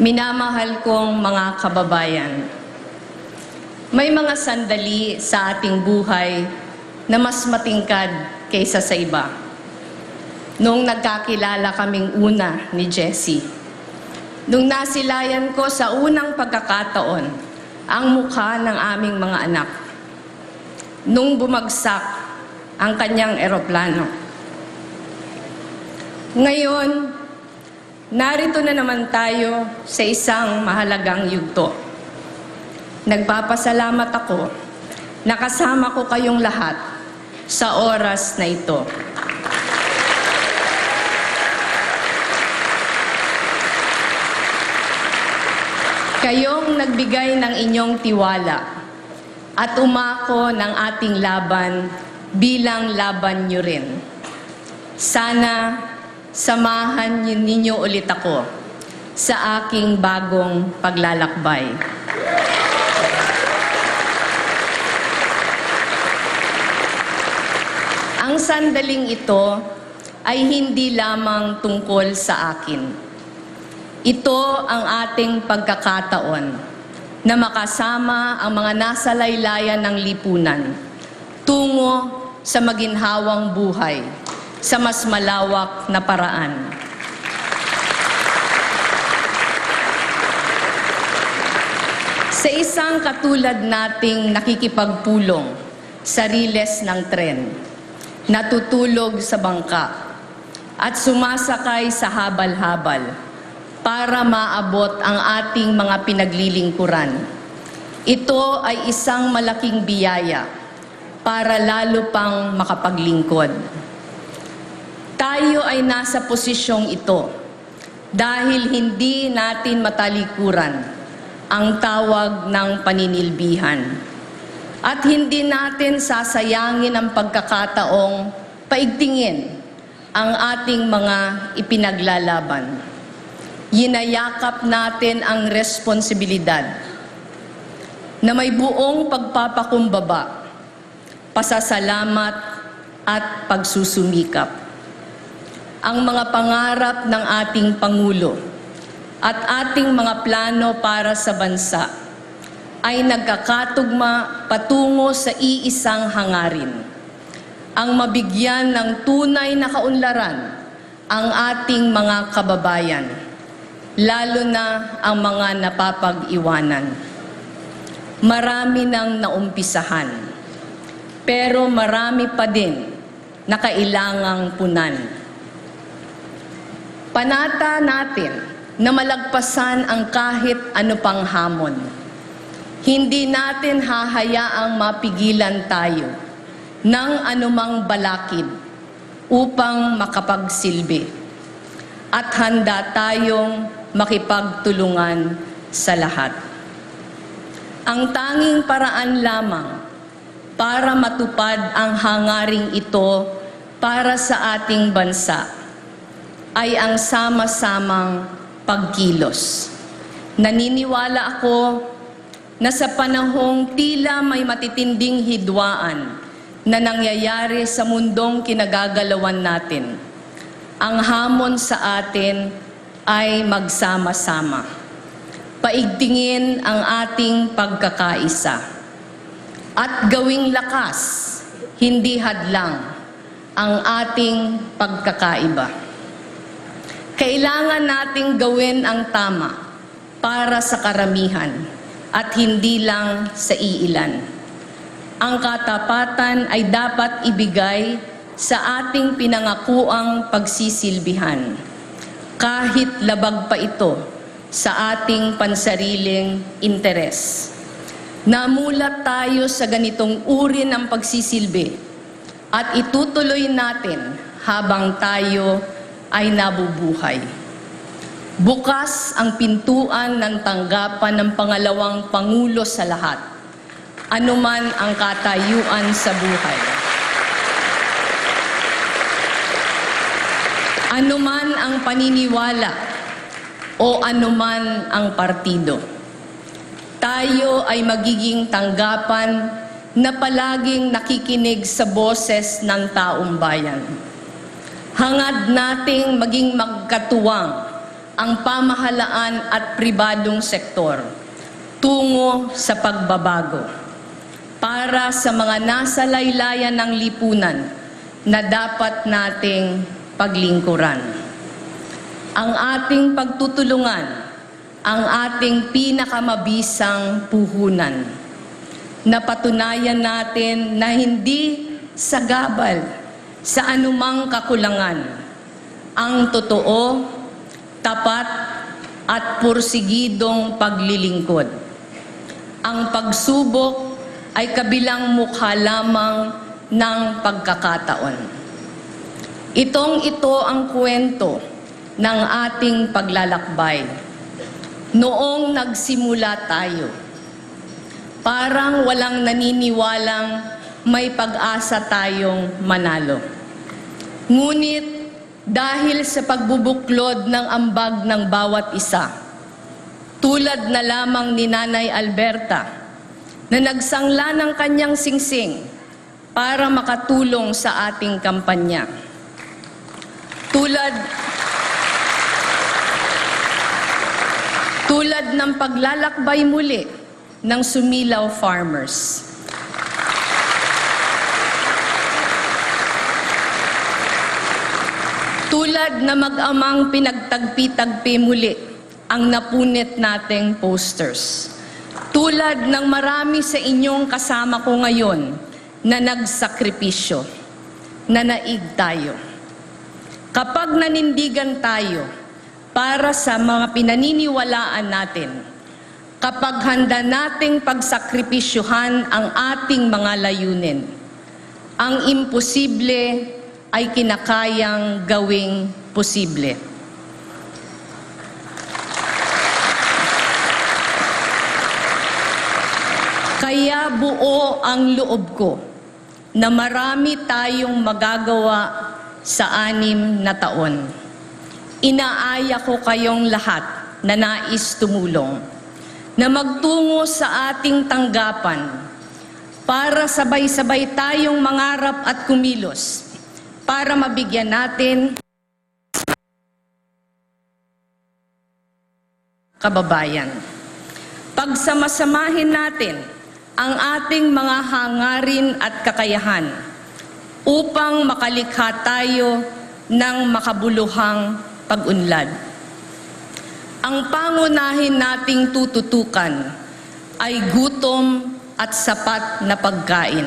Minamahal kong mga kababayan, may mga sandali sa ating buhay na mas matingkad kaysa sa iba. Nung nagkakilala kaming una ni Jessie, nung nasilayan ko sa unang pagkakataon ang mukha ng aming mga anak, nung bumagsak ang kanyang eroplano. Ngayon, narito na naman tayo sa isang mahalagang yugto. Nagpapasalamat ako na kasama ko kayong lahat sa oras na ito. Kayong nagbigay ng inyong tiwala at umako ng ating laban bilang laban nyo rin. Sana samahan ninyo ulit ako sa aking bagong paglalakbay. Ang sandaling ito ay hindi lamang tungkol sa akin. Ito ang ating pagkakataon na makasama ang mga nasa laylayan ng lipunan tungo sa maginhawang buhay sa mas malawak na paraan. Sa isang katulad nating nakikipagpulong sa riles ng tren, natutulog sa bangka, at sumasakay sa habal-habal para maabot ang ating mga pinaglilingkuran. Ito ay isang malaking biyaya para lalo pang makapaglingkod. Tayo ay nasa posisyong ito dahil hindi natin matalikuran ang tawag ng paninilbihan. At hindi natin sasayangin ang pagkakataong paigtingin ang ating mga ipinaglalaban. Yinayakap natin ang responsibilidad na may buong pagpapakumbaba, pasasalamat at pagsusumikap. Ang mga pangarap ng ating Pangulo at ating mga plano para sa bansa ay nagkakatugma patungo sa iisang hangarin. Ang mabigyan ng tunay na kaunlaran ang ating mga kababayan, lalo na ang mga napapag-iwanan. Marami nang naumpisahan, pero marami pa din na kailangang punan. Panata natin na malagpasan ang kahit ano pang hamon. Hindi natin hahayaang mapigilan tayo ng anumang balakid upang makapagsilbi. At handa tayong makipagtulungan sa lahat. Ang tanging paraan lamang para matupad ang hangaring ito para sa ating bansa ay ang sama-samang pagkilos. Naniniwala ako na sa panahong tila may matitinding hidwaan na nangyayari sa mundong kinagagalawan natin, ang hamon sa atin ay magsama-sama. Paigtingin ang ating pagkakaisa at gawing lakas, hindi hadlang, ang ating pagkakaiba. Kailangan nating gawin ang tama para sa karamihan at hindi lang sa iilan. Ang katapatan ay dapat ibigay sa ating pinangakuang pagsisilbihan, kahit labag pa ito sa ating pansariling interes. Namulat tayo sa ganitong uri ng pagsisilbi at itutuloy natin habang tayo ay nabubuhay. Bukas ang pintuan ng tanggapan ng pangalawang Pangulo sa lahat, anuman ang katayuan sa buhay. Anuman ang paniniwala o anuman ang partido. Tayo ay magiging tanggapan na palaging nakikinig sa boses ng taong bayan. Hangad nating maging magkatuwang ang pamahalaan at pribadong sektor tungo sa pagbabago para sa mga nasa laylayan ng lipunan na dapat nating paglingkuran. Ang ating pagtutulungan, ang ating pinakamabisang puhunan. Napatunayan natin na hindi sagabal sa anumang kakulangan. Ang totoo, tapat at pursigidong paglilingkod. Ang pagsubok ay kabilang mukha lamang ng pagkakataon. Itong ito ang kwento ng ating paglalakbay. Noong nagsimula tayo, parang walang naniniwalang may pag-asa tayong manalo. Ngunit dahil sa pagbubuklod ng ambag ng bawat isa, tulad na lamang ni Nanay Alberta, na nagsangla ng kanyang singsing para makatulong sa ating kampanya. Tulad tulad ng paglalakbay muli ng Sumilaw Farmers. Tulad na mag-amang pinagtagpi-tagpi muli ang napunit nating posters. Tulad ng marami sa inyong kasama ko ngayon na nagsakripisyo, na naig tayo. Kapag nanindigan tayo para sa mga pinaniniwalaan natin, kapag handa nating pagsakripisyuhan ang ating mga layunin, ang imposible ay kinakayang gawing posible. Kaya buo ang loob ko na marami tayong magagawa sa anim na taon. Inaaya ko kayong lahat na nais tumulong na magtungo sa ating tanggapan para sabay-sabay tayong mangarap at kumilos para mabigyan natin kababayan. Pagsamasamahin natin ang ating mga hangarin at kakayahan upang makalikha tayo ng makabuluhang pag-unlad. Ang pangunahin nating tututukan ay gutom at sapat na pagkain,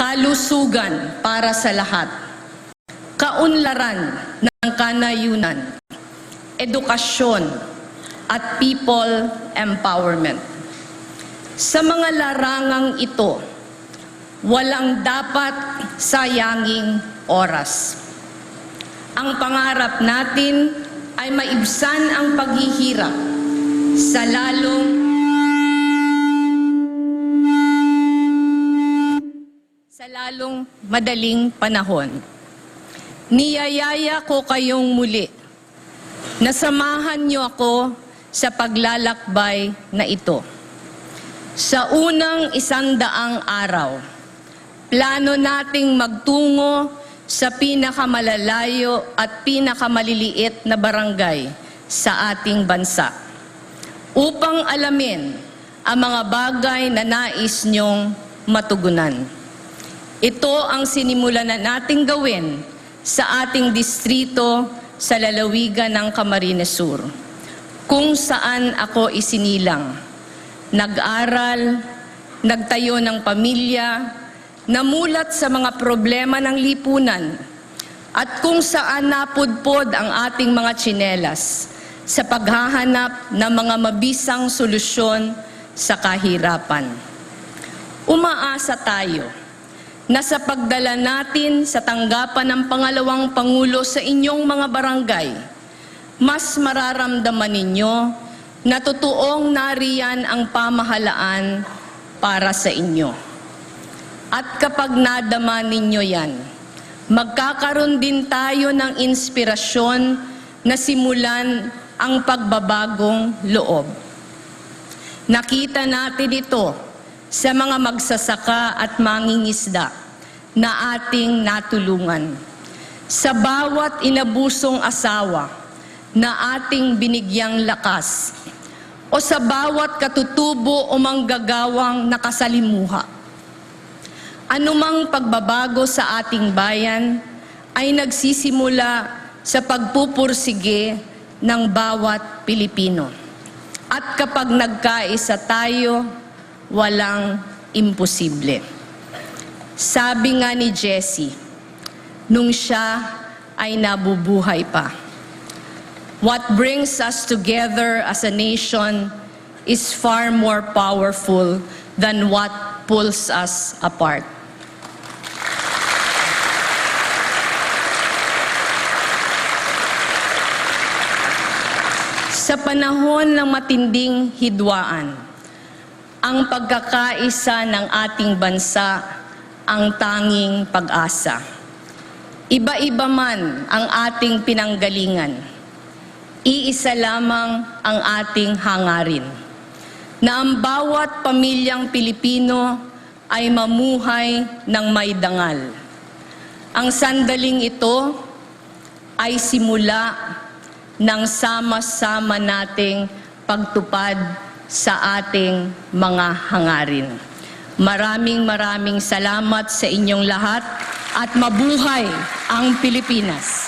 kalusugan para sa lahat, kaunlaran ng kanayunan, edukasyon at people empowerment. Sa mga larangang ito, walang dapat sayanging oras. Ang pangarap natin ay maibsan ang paghihirap sa lalong lalong madaling panahon. Niyayaya ko kayong muli na samahan niyo ako sa paglalakbay na ito. Sa unang isandaang araw, plano nating magtungo sa pinakamalalayo at pinakamaliliit na barangay sa ating bansa upang alamin ang mga bagay na nais niyong matugunan. Ito ang sinimula na nating gawin sa ating distrito sa lalawigan ng Camarines Sur, kung saan ako isinilang nag-aral, nagtayo ng pamilya, namulat sa mga problema ng lipunan, at kung saan napudpod ang ating mga tsinelas sa paghahanap ng mga mabisang solusyon sa kahirapan. Umaasa tayo na sa pagdala natin sa tanggapan ng pangalawang Pangulo sa inyong mga barangay, mas mararamdaman ninyo na totoong nariyan ang pamahalaan para sa inyo. At kapag nadama ninyo yan, magkakaroon din tayo ng inspirasyon na simulan ang pagbabagong loob. Nakita natin ito sa mga magsasaka at mangingisda na ating natulungan. Sa bawat inabusong asawa na ating binigyang lakas o sa bawat katutubo o manggagawang nakasalimuha. Anumang pagbabago sa ating bayan ay nagsisimula sa pagpupursige ng bawat Pilipino. At kapag nagkaisa tayo, walang imposible. Sabi nga ni Jesse, nung siya ay nabubuhay pa. What brings us together as a nation is far more powerful than what pulls us apart. Sa panahon ng matinding hidwaan, ang pagkakaisa ng ating bansa ang tanging pag-asa. Iba-iba man ang ating pinanggalingan, iisa lamang ang ating hangarin, na ang bawat pamilyang Pilipino ay mamuhay ng may dangal. Ang sandaling ito ay simula ng sama-sama nating pagtupad sa ating mga hangarin. Maraming maraming salamat sa inyong lahat at mabuhay ang Pilipinas.